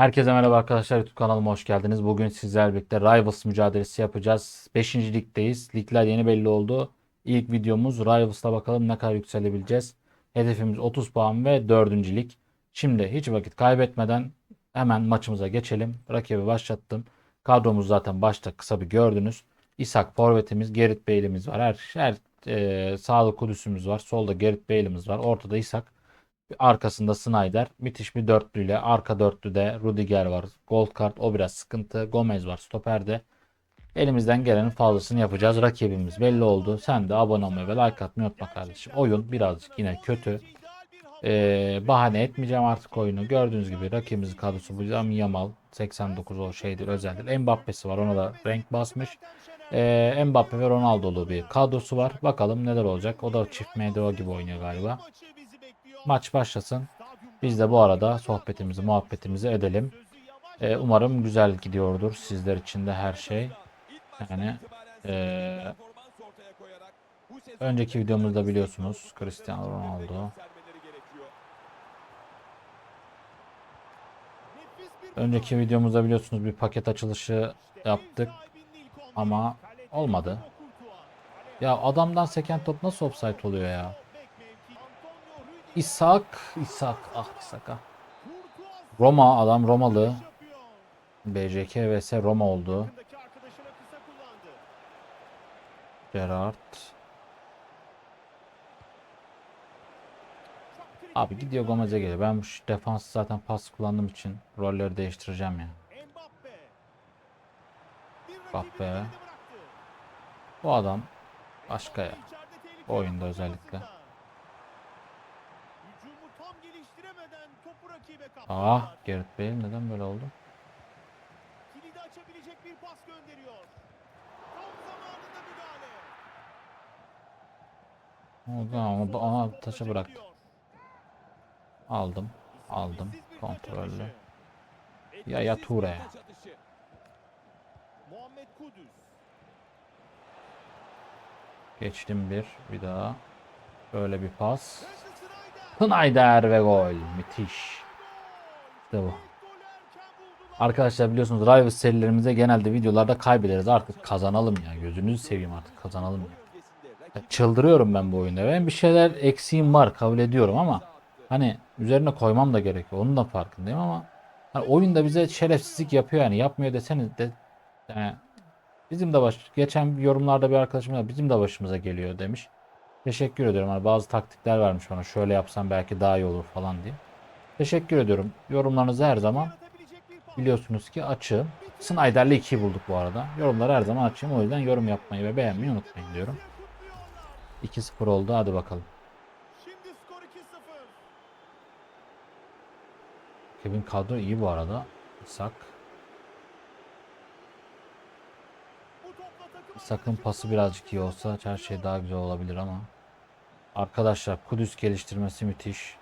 Herkese merhaba arkadaşlar YouTube kanalıma hoş geldiniz. Bugün sizlerle birlikte Rivals mücadelesi yapacağız. 5. ligdeyiz. Ligler yeni belli oldu. İlk videomuz Rivals'ta bakalım ne kadar yükselebileceğiz. Hedefimiz 30 puan ve 4. lig. Şimdi hiç vakit kaybetmeden hemen maçımıza geçelim. Rakibi başlattım. Kadromuz zaten başta kısa bir gördünüz. İshak forvetimiz, Gerrit Bale'imiz var. Her, her e, sağlı kudüsümüz var. Solda Gerrit Bale'imiz var. Ortada İshak. Arkasında Snyder. Müthiş bir dörtlüyle. Arka dörtlüde Rudiger var. Gold kart o biraz sıkıntı. Gomez var stoperde. Elimizden gelenin fazlasını yapacağız. Rakibimiz belli oldu. Sen de abone olmayı ve like atmayı unutma kardeşim. Oyun birazcık yine kötü. Ee, bahane etmeyeceğim artık oyunu. Gördüğünüz gibi rakibimizin kadrosu bu. Am Yamal 89 o şeydir özeldir. Mbappe'si var ona da renk basmış. Ee, Mbappe ve Ronaldo'lu bir kadrosu var. Bakalım neler olacak. O da çift MDO gibi oynuyor galiba. Maç başlasın. Biz de bu arada sohbetimizi, muhabbetimizi edelim. Ee, umarım güzel gidiyordur sizler için de her şey. Yani ee, önceki videomuzda biliyorsunuz Cristiano Ronaldo. Önceki videomuzda biliyorsunuz bir paket açılışı yaptık ama olmadı. Ya adamdan seken top nasıl offside oluyor ya? İshak, İshak, ah İshak ah. Roma adam Romalı. BJK vs Roma oldu. Gerard. Abi gidiyor Gomez'e geliyor. Ben bu defans zaten pas kullandığım için rolleri değiştireceğim ya. Mbappe. Bu adam başka ya. Bu oyunda özellikle. Ah Gerrit Bale neden böyle oldu? Kilidi açabilecek bir pas gönderiyor. Tam zamanında müdahale. O da onu da ona taşa bıraktı. Aldım. Aldım. Kontrollü. Ya ya Ture. Muhammed Kudüs. Geçtim bir. Bir daha. Böyle bir pas. Snyder ve gol. Müthiş. İşte bu. Arkadaşlar biliyorsunuz Rivals serilerimize genelde videolarda kaybederiz. Artık kazanalım ya. Gözünüzü seveyim artık kazanalım ya. Ya çıldırıyorum ben bu oyunda. Ben bir şeyler eksiğim var kabul ediyorum ama hani üzerine koymam da gerekiyor. Onun da farkındayım ama hani oyunda bize şerefsizlik yapıyor yani. Yapmıyor deseniz de yani bizim de baş geçen yorumlarda bir arkadaşım da bizim de başımıza geliyor demiş. Teşekkür ediyorum. Hani bazı taktikler vermiş bana. Şöyle yapsam belki daha iyi olur falan diye. Teşekkür ediyorum. Yorumlarınızı her zaman biliyorsunuz ki açığım. Snyder'le 2'yi bulduk bu arada. Yorumları her zaman açayım. O yüzden yorum yapmayı ve beğenmeyi unutmayın diyorum. 2-0 oldu. Hadi bakalım. Şimdi skor 2-0. Kevin kadro iyi bu arada. Takım İshak'ın pası birazcık iyi olsa her şey daha güzel olabilir ama. Arkadaşlar Kudüs geliştirmesi müthiş.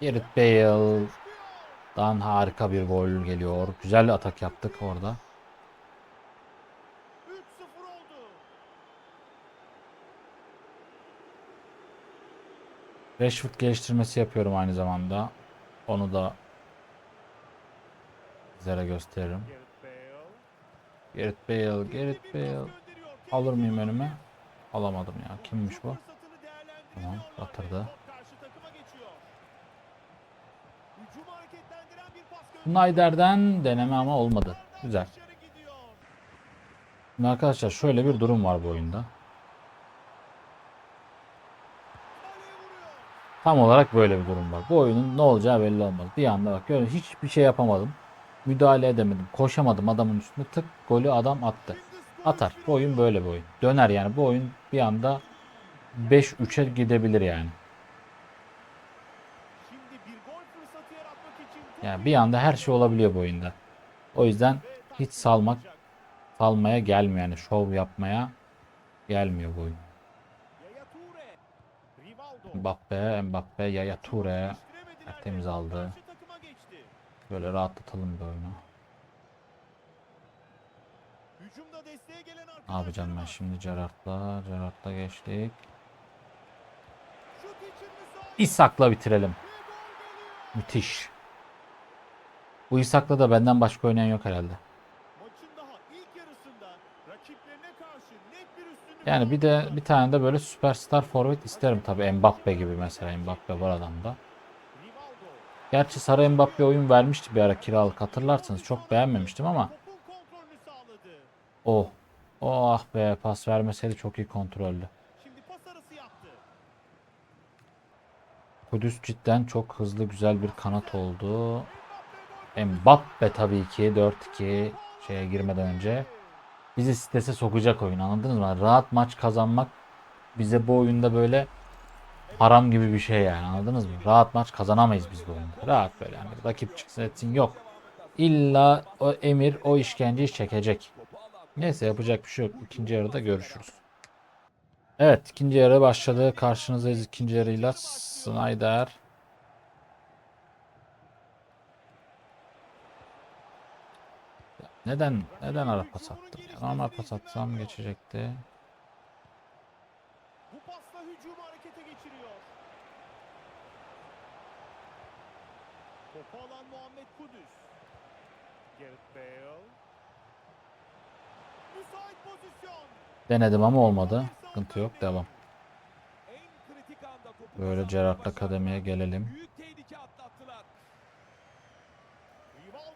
Gerrit Bale'dan harika bir gol geliyor. Güzel atak yaptık orada. 3-0 oldu. Rashford geliştirmesi yapıyorum aynı zamanda. Onu da sizlere gösteririm. Gareth Bale. Gerrit Bale. Alır mıyım önüme? Alamadım ya. Kimmiş bu? Tamam, batırdı. top karşı takıma geçiyor. Hücumu hareketlendiren bir pas gönderiyor. Snyder'den deneme ama olmadı. Güzel. Şimdi arkadaşlar şöyle bir durum var bu oyunda. Tam olarak böyle bir durum var. Bu oyunun ne olacağı belli olmaz. Bir anda bak gördün hiçbir şey yapamadım. Müdahale edemedim. Koşamadım adamın üstüne. Tık golü adam attı. Atar. Bu oyun böyle bir oyun. Döner yani. Bu oyun bir anda 5-3'e gidebilir yani. Şimdi bir gol fırsatı yaratmak için Yani bir anda her şey olabiliyor bu oyunda. O yüzden hiç salmak salmaya gelmiyor yani. Şov yapmaya gelmiyor bu oyun. Mbappe, Mbappe, Yaya Toure. Ve aldı. Böyle rahatlatalım bir oyunu. Ne yapacağım ben şimdi Gerard'la? Gerard'la geçtik. İshak'la bitirelim. Müthiş. Bu İshak'la da benden başka oynayan yok herhalde. Yani bir de bir tane de böyle süperstar forvet isterim tabii Mbappe gibi mesela Mbappe var adamda. Gerçi Sarı Mbappe oyun vermişti bir ara kiralık hatırlarsınız çok beğenmemiştim ama oh oh ah be pas vermeseydi çok iyi kontrollü. Kudüs cidden çok hızlı güzel bir kanat oldu. Mbappe tabii ki 4-2 şeye girmeden önce bizi strese sokacak oyun anladınız mı? Rahat maç kazanmak bize bu oyunda böyle haram gibi bir şey yani anladınız mı? Rahat maç kazanamayız biz bu oyunda. Rahat böyle yani rakip çıksın etsin yok. İlla o emir o işkenceyi çekecek. Neyse yapacak bir şey yok. İkinci yarıda görüşürüz. Evet ikinci yarı başladı. Karşınızdayız ikinci yarıyla. Snyder. Neden neden ara pas attım ya? Normal pas atsam geçecekti. Bu pasla hücumu harekete geçiriyor. Topu alan Muhammed Kudüs. Gareth Bale. Müsait pozisyon. Denedim ama olmadı. Sıkıntı yok. Devam. Böyle başardı. kademeye gelelim.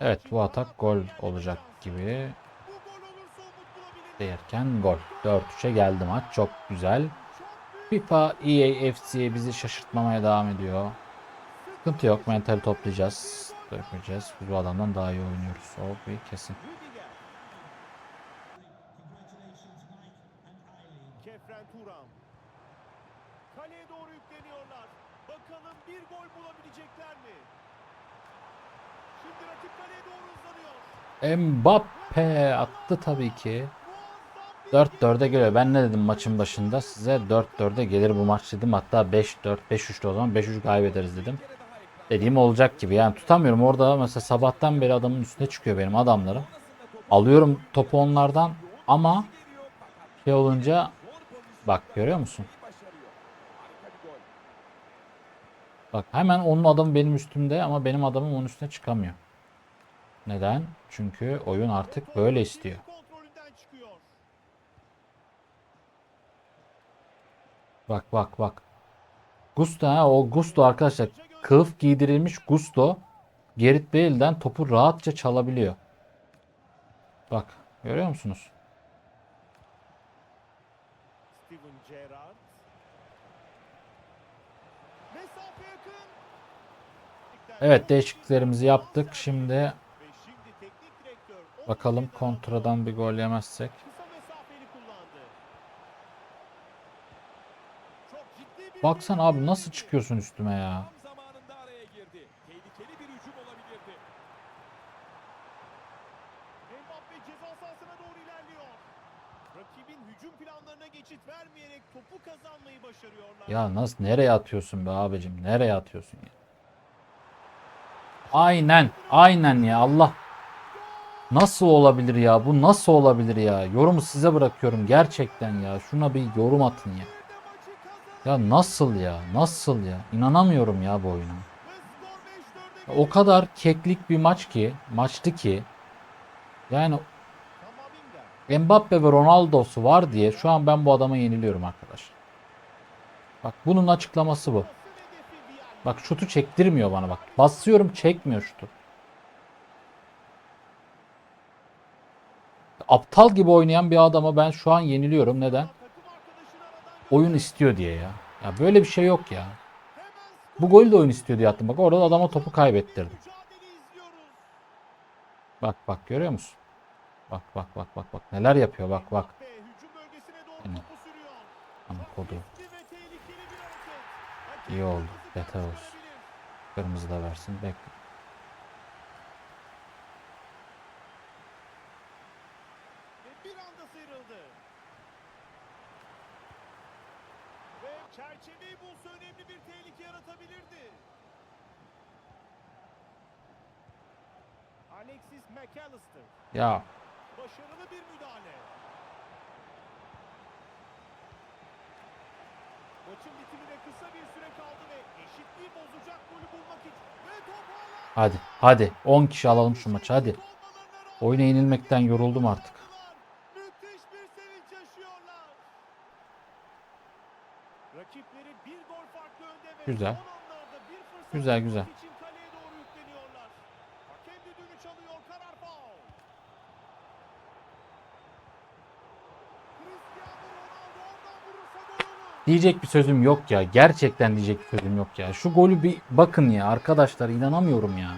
Evet bu atak gol olacak gibi. Bu gol olursa umut bulabilir. Derken gol. 4-3'e geldi maç. Çok güzel. FIFA EA FC bizi şaşırtmamaya devam ediyor. Sıkıntı yok. Mental toplayacağız. Dökmeyeceğiz. Biz bu adamdan daha iyi oynuyoruz. O bir kesin. Kaleye doğru yükleniyorlar. Bakalım bir gol bulabilecekler mi? Şimdi rakip kaleye doğru uzanıyor. Mbappe attı tabii ki. Muazzam bir 4-4'e geliyor. Ben ne dedim maçın başında? Size 4-4'e gelir bu maç dedim. Hatta 5-4, 5-3'te o zaman 5-3 kaybederiz dedim. Dediğim olacak gibi. Yani tutamıyorum. Orada mesela sabahtan beri adamın üstüne çıkıyor benim adamlarım. Alıyorum topu onlardan ama şey olunca bak görüyor musun? başarıyor. Harika bir gol. Bak hemen onun adamı benim üstümde ama benim adamım onun üstüne çıkamıyor. Neden? Çünkü oyun artık böyle istiyor. Bak bak bak. Gusto ha o Gusto arkadaşlar kılıf giydirilmiş Gusto Gerrit Bale'den topu rahatça çalabiliyor. Bak görüyor musunuz? Evet değişikliklerimizi yaptık. Şimdi bakalım kontradan bir gol yemezsek. Baksana abi nasıl çıkıyorsun üstüme ya. Ya nasıl nereye atıyorsun be abicim? Nereye atıyorsun ya? Aynen, aynen ya Allah. Nasıl olabilir ya? Bu nasıl olabilir ya? Yorumu size bırakıyorum gerçekten ya. Şuna bir yorum atın ya. Ya nasıl ya? Nasıl ya? İnanamıyorum ya bu oyuna. ve skor 5-4'e O kadar keklik bir maç ki, maçtı ki. Yani. Mbappe ve Ronaldo'su var diye şu an ben bu adama yeniliyorum arkadaş. Bak bunun açıklaması bu. Bak şutu çektirmiyor bana bak. Basıyorum çekmiyor şutu. Aptal gibi oynayan bir adama ben şu an yeniliyorum. Neden? Oyun istiyor diye ya. Ya böyle bir şey yok ya. Bu golü de oyun istiyor diye attım. Bak orada adama topu kaybettirdim. Bak bak görüyor musun? Bak bak bak bak bak neler yapıyor bak bak. Ama kodu. İyi oldu. Kart olsun. Kırmızı da versin. Bekle. Bir anda sıyrıldı. Ve çerçeveyi bulsa önemli bir tehlike yaratabilirdi. Alexis McAllister. Ya Başarılı bir müdahale. Maçın bitimine kısa bir süre kaldı ve eşitliği bozacak golü bulmak için. Ve top Hadi hadi 10 kişi alalım şu maçı hadi. Oyuna yenilmekten yoruldum artık. Müthiş bir sevinç yaşıyorlar. Rakipleri bir gol farklı önde ve Güzel. son anlarda bir fırsat Güzel, bulmak güzel. için kaleye doğru yükleniyorlar. Hakem düdüğünü çalıyor, karar faul. Cristiano Ronaldo oradan vurursa gol olur. Diyecek bir sözüm yok ya. Gerçekten diyecek bir sözüm yok ya. Şu golü bir bakın ya arkadaşlar inanamıyorum ya.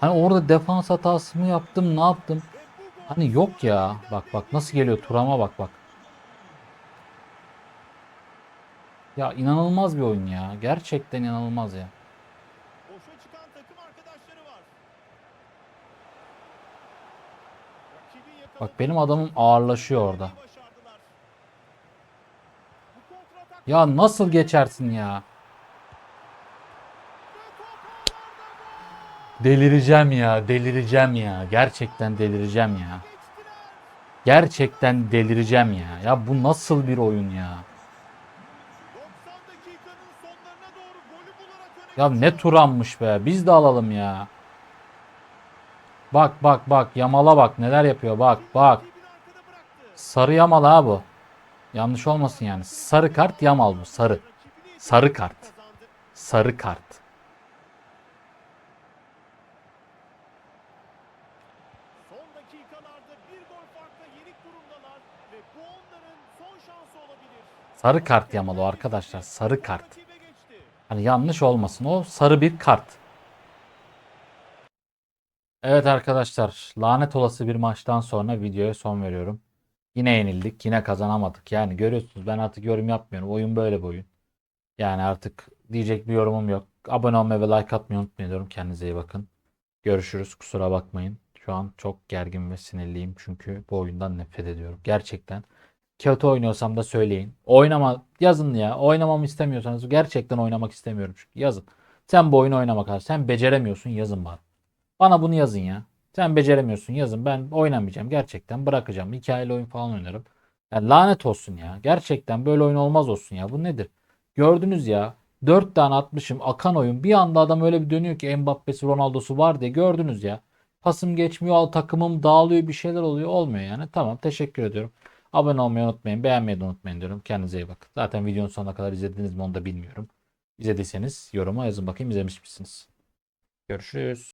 Hani orada defans hatası mı yaptım ne yaptım? Hani yok ya. Bak bak nasıl geliyor Turam'a bak bak. Ya inanılmaz bir oyun ya. Gerçekten inanılmaz ya. Bak benim adamım ağırlaşıyor orada. Ya nasıl geçersin ya? Delireceğim ya, delireceğim ya. Gerçekten delireceğim ya. Gerçekten delireceğim ya. Ya bu nasıl bir oyun ya? 90 dakikanın sonlarına doğru golü bularak öne Ya ne. Turan'mış be. Biz de alalım ya. Bak bak bak Yamal'a bak neler yapıyor bak bak. Sarı Yamal ha bu. Yanlış olmasın yani. Sarı kart Yamal bu sarı. Sarı kart. Sarı kart. Sarı kart Yamal o arkadaşlar. Sarı kart. Hani yanlış olmasın o sarı bir kart. Evet arkadaşlar lanet olası bir maçtan sonra videoya son veriyorum. Yine yenildik yine kazanamadık. Yani görüyorsunuz ben artık yorum yapmıyorum. Oyun böyle bir oyun. Yani artık diyecek bir yorumum yok. Abone olmayı ve like atmayı unutmayın. Kendinize iyi bakın. Görüşürüz kusura bakmayın. Şu an çok gergin ve sinirliyim çünkü bu oyundan nefret ediyorum. Gerçekten. Kötü oynuyorsam da söyleyin. Oynama yazın ya. Oynamamı istemiyorsanız gerçekten oynamak istemiyorum çünkü. Yazın. Sen bu oyunu oynamak. Sen beceremiyorsun yazın bana. Bana bunu yazın ya. Sen beceremiyorsun yazın. Ben oynamayacağım. Gerçekten bırakacağım. Hikayeli oyun falan oynarım. Ya lanet olsun ya. Gerçekten böyle oyun olmaz olsun ya. Bu nedir? Gördünüz ya. 4 tane atmışım. Akan oyun. Bir anda adam öyle bir dönüyor ki Mbappe'si Ronaldo'su var diye. Gördünüz ya. Pasım geçmiyor. al Takımım dağılıyor. Bir şeyler oluyor. Olmuyor yani. Tamam. Teşekkür ediyorum. Abone olmayı unutmayın. Beğenmeyi de unutmayın diyorum. Kendinize iyi bakın. Zaten videonun sonuna kadar izlediniz mi onu da bilmiyorum. İzlediyseniz yoruma yazın bakayım izlemiş misiniz? Görüşürüz.